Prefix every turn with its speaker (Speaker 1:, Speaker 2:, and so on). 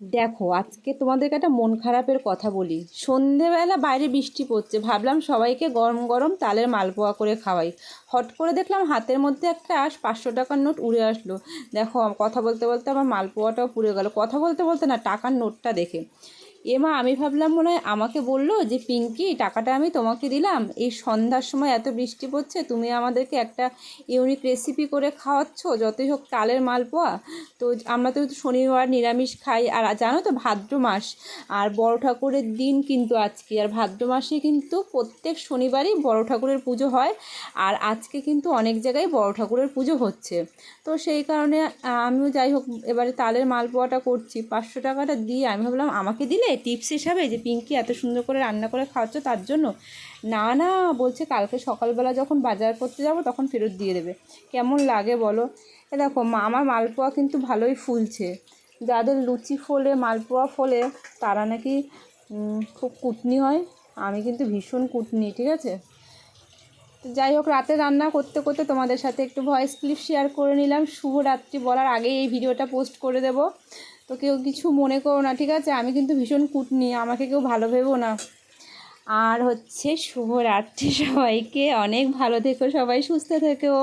Speaker 1: দেখো, আজকে তোমাদেরকে একটা মন খারাপের কথা বলি। সন্ধেবেলা বাইরে বৃষ্টি পড়ছে, ভাবলাম সবাইকে গরম গরম তালের মালপোয়া করে খাওয়াই। হট করে দেখলাম হাতের মধ্যে একটা পাঁচশো টাকার নোট উড়ে আসলো। দেখো, কথা বলতে বলতে আমার মালপোয়াটাও পুড়ে গেল। কথা বলতে বলতে না, টাকার নোটটা দেখে। এমা, আমি ভাবলাম মনে হয় আমাকে বলল যে, পিঙ্কি, টাকাটা আমি তোমাকে দিলাম। এই সন্ধ্যার সময় এত বৃষ্টি পড়ছে, তুমি আমাদেরকে একটা ইউনিক রেসিপি করে খাওয়াচ্ছ, যতই হোক তালের মালপোয়া। তো আমরা তো শনিবার নিরামিষ খাই, আর জানো তো, ভাদ্র মাস। আর বড় ঠাকুরের দিন কিন্তু আজকে, আর ভাদ্র মাসে কিন্তু প্রত্যেক শনিবারই বড় ঠাকুরের পুজো হয়, আর আজকে কিন্তু অনেক জায়গায় বড় ঠাকুরের পুজো হচ্ছে। তো সেই কারণে আমিও যাই হোক, এবারে তালের মালপোয়াটা করছি। পাঁচশো টাকাটা দিয়ে আমি ভাবলাম, আমাকে দিলে টিপস হিসাবে যে পিঙ্কি এত সুন্দর করে রান্না করে খাওয়াচ্ছ তার জন্য না না বলছে কালকে সকালবেলা যখন বাজার করতে যাব তখন ফেরত দিয়ে দেবে। কেমন লাগে বলো? এ দেখো আমার মালপোয়া কিন্তু ভালোই ফুলছে। যাদের লুচি ফোলে, মালপোয়া ফোলে তারা নাকি খুব কুটনি হয়। আমি কিন্তু ভীষণ কুটনি, ঠিক আছে? তো যাই হোক, রাতে রান্না করতে করতে তোমাদের সাথে একটু ভয়েস ক্লিপ শেয়ার করে নিলাম। শুভরাত্রি বলার আগেই এই ভিডিওটা পোস্ট করে দেব। তো কেউ কিছু মনে করো না, ঠিক আছে? আমি কিন্তু ভীষণ কুটনি, আমাকে কেউ ভালো ভেবো না। আর হচ্ছে শুভরাত্রি সবাইকে, অনেক ভালো থেকো সবাই, সুস্থ থেকো।